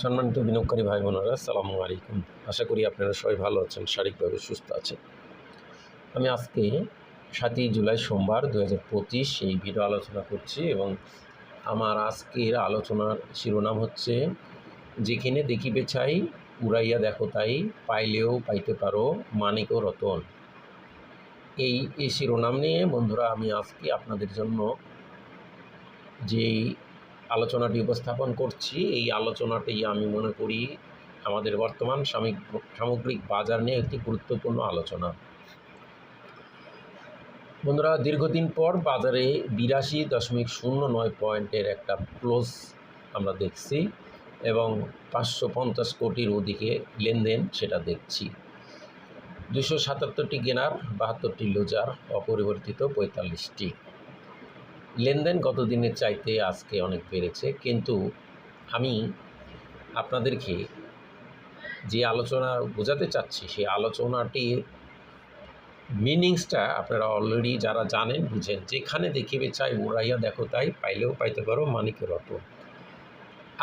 সম্মানিত বিনিয়োগকারী ভাই বোনেরা আসসালামু আলাইকুম। আশা করি আপনারা সবাই ভালো আছেন, শারীরিকভাবে সুস্থ আছেন। আমি আজকে সাতই জুলাই সোমবার দু হাজার পঁচিশ এই ভিডিও আলোচনা করছি এবং আমার আজকের আলোচনার শিরোনাম হচ্ছে, যেখানে দেখিবে চাই উড়াইয়া দেখো তাই, পাইলেও পাইতে পারো মানিক ও রতন। এই এই শিরোনাম নিয়ে বন্ধুরা আমি আজকে আপনাদের জন্য যেই আলোচনাটি উপস্থাপন করছি। এই আলোচনাটি আমি মনে করি আমাদের বর্তমান সামগ্রিক বাজার নিয়ে একটি গুরুত্বপূর্ণ আলোচনা। বন্ধুরা, দীর্ঘদিন পর বাজারে বিরাশি দশমিক শূন্য নয় পয়েন্টের একটা ক্লোজ আমরা দেখছি এবং পাঁচশো পঞ্চাশ কোটির ওদিকে লেনদেন সেটা দেখছি। দুশো সাতাত্তরটি কেনার, বাহাত্তরটি লোজার, অপরিবর্তিত পঁয়তাল্লিশটি। লেনদেন গত দিনের চাইতে আজকে অনেক বেড়েছে। কিন্তু আমি আপনাদেরকে যে আলোচনা বোঝাতে চাচ্ছি, সেই আলোচনাটির মিনিংসটা আপনারা অলরেডি যারা জানেন, বুঝেন। যেখানে দেখিবে চাই উড়াইয়া দেখো তাই, পাইলেও পাইতে পারো মানিকের রত।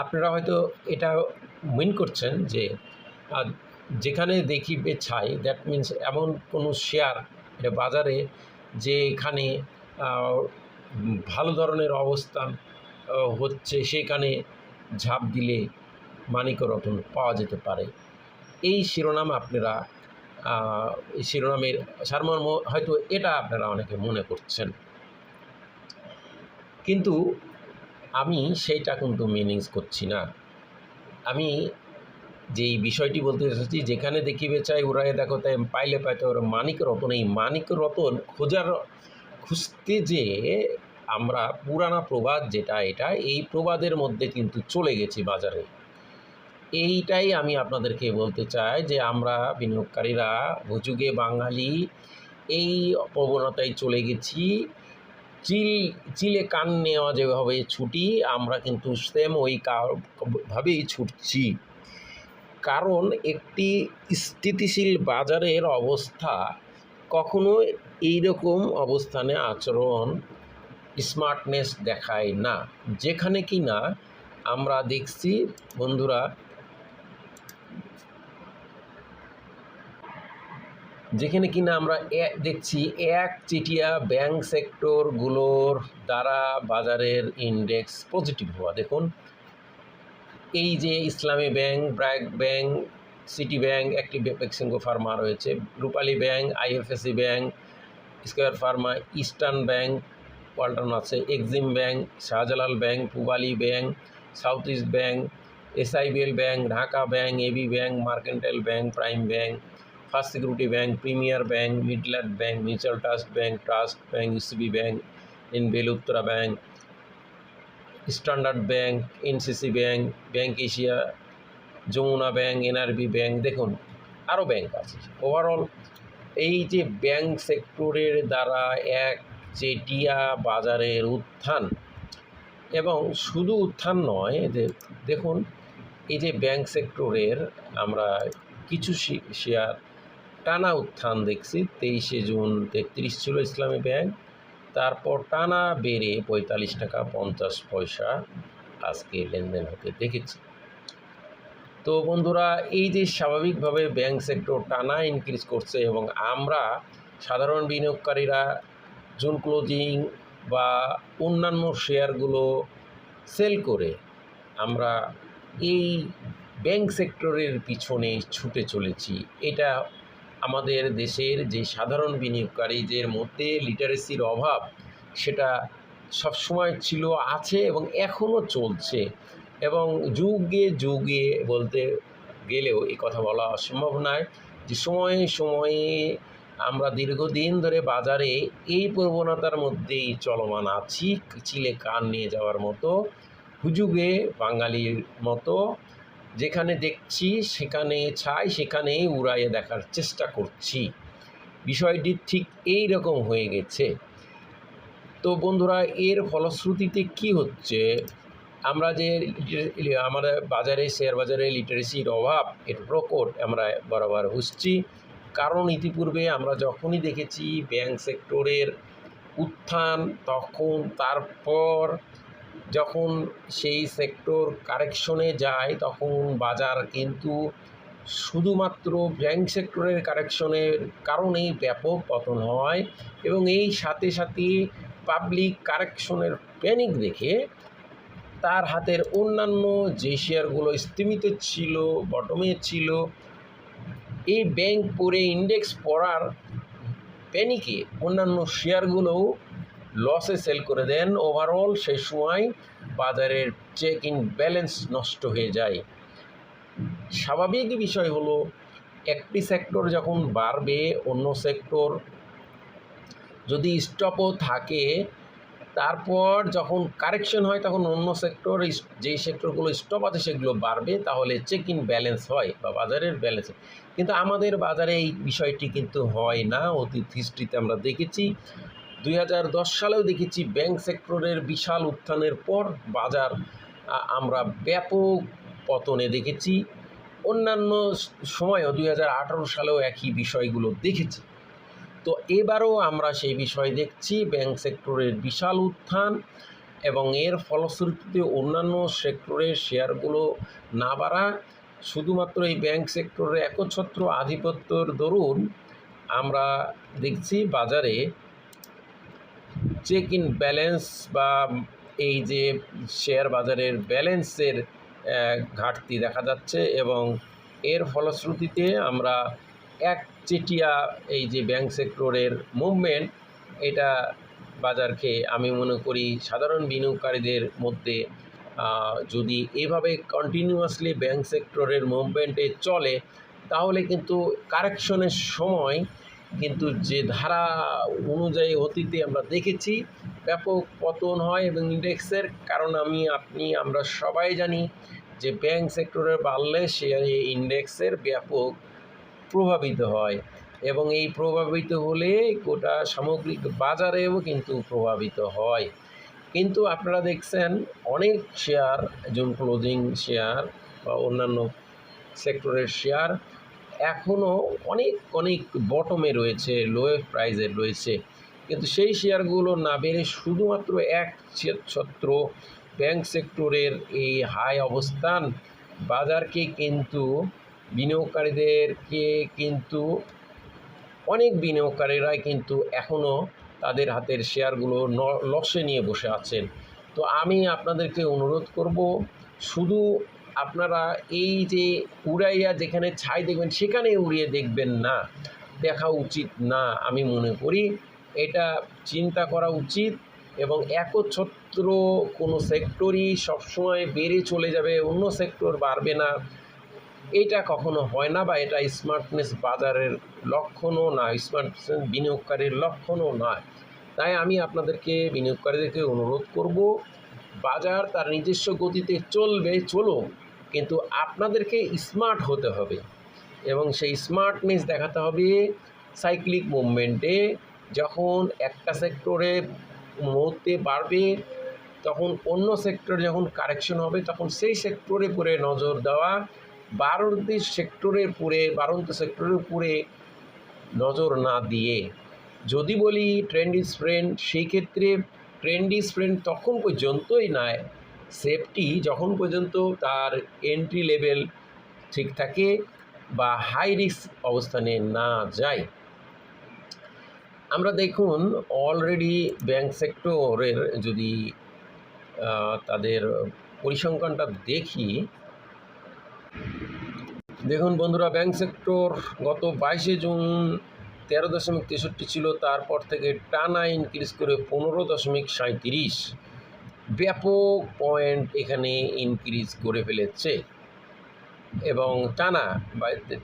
আপনারা হয়তো এটা মিন করছেন যে যেখানে দেখিবে ছাই দ্যাট মিন্স এমন কোনো শেয়ার এটা বাজারে যে এখানে ভালো ধরনের অবস্থান হচ্ছে সেখানে ঝাঁপ দিলে মানিক রতন পাওয়া যেতে পারে। এই শিরোনাম আপনারা এই শিরোনামের সারমর্ম হয়তো এটা আপনারা অনেকে মনে করছেন। কিন্তু আমি সেইটা কিন্তু মিনিংস করছি না। আমি যেই বিষয়টি বলতে এসেছি যেখানে দেখিবে চাই উড়াই দেখো তাই পাইলে পাইতে ওর মানিক রতন। এই মানিক রতন খোঁজার খুঁজতে যে আমরা পুরানা প্রবাদ যেটা, এটা এই প্রবাদের মধ্যে কিন্তু চলে গেছি বাজারে। এইটাই আমি আপনাদেরকে বলতে চাই যে আমরা বিনিয়োগকারীরা হুজুগে বাঙালি, এই প্রবণতায় চলে গেছি। চিল, চিলে কান নেওয়া যেভাবে ছুটি, আমরা কিন্তু সেম ওই ভাবেই ছুটছি। কারণ একটি স্থিতিশীল বাজারের অবস্থা কখনো এই রকম অবস্থানে আচরণ স্মার্টনেস দেখায় না। যেখানে কি না, আমরা দেখছি, বন্ধুরা, যেখানে কিনা আমরা দেখছি এক চিটিয়া ব্যাংক সেক্টরগুলোর দ্বারা বাজারের ইন্ডেক্স পজিটিভ হওয়া। দেখুন, এই যে Islami bank BRAC bank City bank একটি বেক্সিঙ্গো ফার্মা রয়েছে Rupali bank IFIC bank Square pharma Eastern bank Walton আছে Exim bank Shahjalal bank Pubali bank South East bank SIBL bank Dhaka bank AB bank Mercantile bank Prime bank First Security bank Premier bank Midland bank Mutual Trust bank Trust bank UCB bank in বেলুত্তরা bank Standard bank NCC bank bank Asia Jamuna bank, NRB bank, দেখুন আরও bank আছে। Overall এই যে bank সেক্টরের দ্বারা এক চেটিয়া বাজারের উত্থান এবং শুধু উত্থান নয়, যে দেখুন, এই যে ব্যাংক সেক্টরের আমরা কিছু শেয়ার টানা উত্থান দেখছি। তেইশে জুন তেত্রিশ ছিল ইসলামী ব্যাংক, তারপর টানা বেড়ে পঁয়তাল্লিশ টাকা পঞ্চাশ পয়সা আজকে লেনদেন হতে দেখেছি। তো বন্ধুরা, এই যে স্বাভাবিকভাবে ব্যাংক সেক্টর টানা ইনক্রিজ করছে এবং আমরা সাধারণ বিনিয়োগকারীরা জুন ক্লোজিং বা অন্যান্য শেয়ারগুলো সেল করে আমরা এই ব্যাংক সেক্টরের পিছনে ছুটে চলেছি। এটা আমাদের দেশের যে সাধারণ বিনিয়োগকারীদের মধ্যে লিটারেসির অভাব, সেটা সবসময় ছিল, আছে এবং এখনও চলছে। এবং যুগে যুগে বলতে গেলেও এই কথা বলা অসম্ভব নয় যে সময়ে সময়ে আমরা দীর্ঘদিন ধরে বাজারে এই প্রবণতার মধ্যেই চলমান আছি, চিলে কান নিয়ে যাওয়ার মতো, হুজুগে বাঙালির মতো, যেখানে দেখছি, সেখানে ছাই, সেখানেই উড়াইয়ে দেখার চেষ্টা করছি। বিষয়টি ঠিক এই রকম হয়ে গেছে। তো বন্ধুরা, এর ফলশ্রুতিতে কি হচ্ছে? আমরা যে আমাদের বাজারে, শেয়ার বাজারে লিটারেসির অভাব, এর প্রকট আমরা বরাবর বুঝছি কারণ ইতিপূর্বে আমরা যখনই দেখেছি ব্যাংক সেক্টরের উত্থান, তখন, তারপর যখন সেই সেক্টর কারেকশনে যায়, তখন বাজার কিন্তু শুধুমাত্র ব্যাংক সেক্টরের কারেকশনের কারণেই ব্যাপক পতন হয় এবং এই সাথে সাথে পাবলিক কারেকশনের প্যানিক দেখে তার হাতের অন্যান্য যে শেয়ারগুলো স্তীমিত ছিল বটমে ছিল, এই ব্যাংক পরে ইন্ডেক্স পড়ার প্যানিকে অন্যান্য শেয়ারগুলোও লসে সেল করে দেন। ওভারঅল সেই সময় বাজারের চেক ইন ব্যালেন্স নষ্ট হয়ে যায়। স্বাভাবিক বিষয় হলো, একটি সেক্টর যখন বাড়বে, অন্য সেক্টর যদি স্টপও থাকে তারপর যখন কারেকশন হয়, তখন অন্য সেক্টর যেই সেক্টরগুলো স্টপ আছে, সেগুলো বাড়বে। তাহলে চেক ইন ব্যালেন্স হয় বা বাজারের ব্যালেন্স কিন্তু আমাদের বাজারে এই বিষয়টি কিন্তু হয় না। অতীত হিস্ট্রিতে আমরা দেখেছি। দুই হাজার দশ সালেও দেখেছি ব্যাংক সেক্টরের বিশাল উত্থানের পর বাজার আমরা ব্যাপক পতনে দেখেছি। অন্যান্য সময়ও দুই হাজার আঠেরো সালেও একই বিষয়গুলো দেখেছি। তো এবারও আমরা সেই বিষয় দেখছি ব্যাংক সেক্টরের বিশাল উত্থান এবং এর ফলশ্রুতিতে অন্যান্য সেক্টরের শেয়ারগুলো না বাড়া। শুধুমাত্র এই ব্যাংক সেক্টরের একচ্ছত্র আধিপত্যর দরুন আমরা দেখছি বাজারে চেক ইন ব্যালেন্স বা এই যে শেয়ার বাজারের ব্যালেন্সের ঘাটতি দেখা যাচ্ছে এবং এর ফলশ্রুতিতে আমরা এক চেটিয়া, এই যে ব্যাংক সেক্টরের মুভমেন্ট এটা বাজারকে আমি মনে করি সাধারণ বিনিয়োগকারীদের মধ্যে যদি এভাবে কন্টিনিউয়াসলি ব্যাংক সেক্টরের মুভমেন্টে চলে, তাহলে কিন্তু কারেকশনের সময় কিন্তু যে ধারা অনুযায়ী অতীতে আমরা দেখেছি, ব্যাপক পতন হয় এবং ইন্ডেক্সের কারণ আমি, আপনি, আমরা সবাই জানি যে ব্যাংক সেক্টরে বাড়লে সে ইন্ডেক্সের ব্যাপক প্রভাবিত হয় এবং এই প্রভাবিত হলে গোটা সামগ্রিক বাজারেও কিন্তু প্রভাবিত হয়। কিন্তু আপনারা দেখছেন অনেক শেয়ার জুন ক্লোজিং শেয়ার বা অন্যান্য সেক্টরের শেয়ার এখনও অনেক অনেক বটমে রয়েছে লোয়ে প্রাইজে রয়েছে। কিন্তু সেই শেয়ারগুলো না বেড়ে শুধুমাত্র এক ছত্র ব্যাংক সেক্টরের এই হাই অবস্থান বাজারকে কিন্তু বিনিয়োগকারীদেরকে কিন্তু, অনেক বিনিয়োগকারীরাই কিন্তু এখনও তাদের হাতের শেয়ারগুলো লসে নিয়ে বসে আছেন। তো আমি আপনাদেরকে অনুরোধ করব, শুধু আপনারা এই যে উড়াইয়া যেখানে ছাই দেখবেন, সেখানে উড়িয়ে দেখবেন না। দেখা উচিত না, আমি মনে করি। এটা চিন্তা করা উচিত এবং একচ্ছত্র কোনো সেক্টরই সবসময় বেড়ে চলে যাবে, অন্য সেক্টর বাড়বে না। এটা কখনো হয় না বা এটা স্মার্টনেস বাজারের লক্ষণও না স্মার্টনেস বিনিয়োগকারীর লক্ষণও নয় তাই আমি আপনাদেরকে, বিনিয়োগকারীদেরকে অনুরোধ করব, বাজার তার নিজস্ব গতিতে চলবে চলো কিন্তু আপনাদেরকে স্মার্ট হতে হবে এবং সেই স্মার্টনেস দেখাতে হবে সাইক্লিক মুভমেন্টে যখন একটা সেক্টরে মুহূর্তে বাড়বে, তখন অন্য সেক্টরে যখন কারেকশন হবে, তখন সেই সেক্টরে পরে নজর দেওয়া বারোটি সেক্টরের পুরে বারন্ত সেক্টরের উপরে নজর না দিয়ে, যদি বলি ট্রেন্ড ইজ ফ্রেন্ড সেই ক্ষেত্রে ট্রেন্ড ইজ ফ্রেন্ড তখন পর্যন্তই নয়। সেফটি যখন পর্যন্ত তার এন্ট্রি লেভেল ঠিক থাকে বা হাই রিস্ক অবস্থানে না যায়। আমরা দেখুন অলরেডি ব্যাংক সেক্টরের যদি তাদের পরিসংখ্যানটা দেখি দেখুন বন্ধুরা ব্যাংক সেক্টর গত বাইশে জুন তেরো দশমিক তেষট্টি ছিল, তারপর থেকে টানা ইনক্রিজ করে পনেরো দশমিক সাঁত্রিশ ব্যাপক পয়েন্ট এখানে ইনক্রিজ করে ফেলেছে। এবং টানা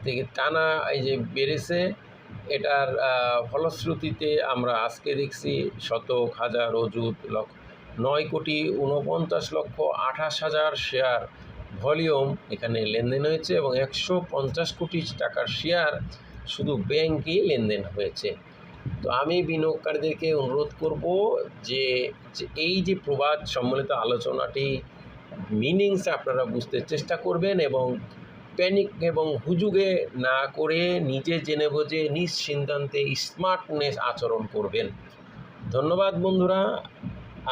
থেকে টানা এই যে বেড়েছে, এটার ফলশ্রুতিতে আমরা আজকে দেখছি শতক, হাজার অজুত লক্ষ, নয় কোটি উনপঞ্চাশ লক্ষ আঠাশ হাজার শেয়ার ভলিউম এখানে লেনদেন হয়েছে এবং একশো পঞ্চাশ কোটি টাকার শেয়ার শুধু ব্যাংকেই লেনদেন হয়েছে। তো আমি বিনিয়োগকারীদেরকে অনুরোধ করব যে এই যে প্রবাদ সম্মিলিত আলোচনাটি মিনিংস আপনারা বুঝতে চেষ্টা করবেন এবং প্যানিক এবং হুজুগে না করে নিজে জেনে বুঝে নিজ সিদ্ধান্তে স্মার্টনেস আচরণ করবেন। ধন্যবাদ বন্ধুরা।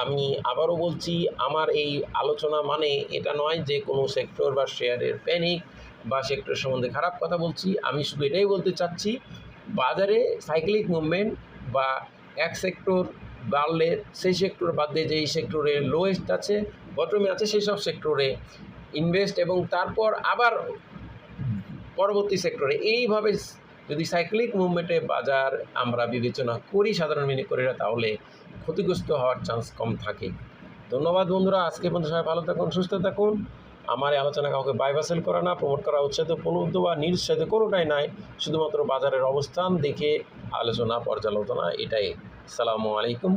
আমি আবারও বলছি, আমার এই আলোচনা মানে এটা নয় যে কোনো সেক্টর বা শেয়ারের প্যানিক বা সেক্টর সম্বন্ধে খারাপ কথা বলছি। আমি শুধু এটাই বলতে চাচ্ছি, বাজারে সাইক্লিক মুভমেন্ট বা এক সেক্টর বাড়লে সেই সেক্টর বাদ দিয়ে যেই সেক্টরে লোয়েস্ট আছে বটমে আছে সেই সব সেক্টরে ইনভেস্ট এবং তারপর আবার পরবর্তী সেক্টরে এইভাবে যদি সাইক্লিক মুভমেন্টে বাজার আমরা বিবেচনা করি, সাধারণ বিনিয়োগকারীরা, তাহলে ক্ষতিগ্রস্ত হওয়ার চান্স কম থাকে। ধন্যবাদ বন্ধুরা আজকে বন্ধু সবাই ভালো থাকুন, সুস্থ থাকুন। আমার আলোচনা কাউকে বাইবাসেল করা না প্রমোট করা উৎসাহিত প্রলুব্ধ বা নিরুৎসাহিত কোনোটাই নাই, শুধুমাত্র বাজারের অবস্থান দেখে আলোচনা, পর্যালোচনা, এটাই। সালামু আলাইকুম।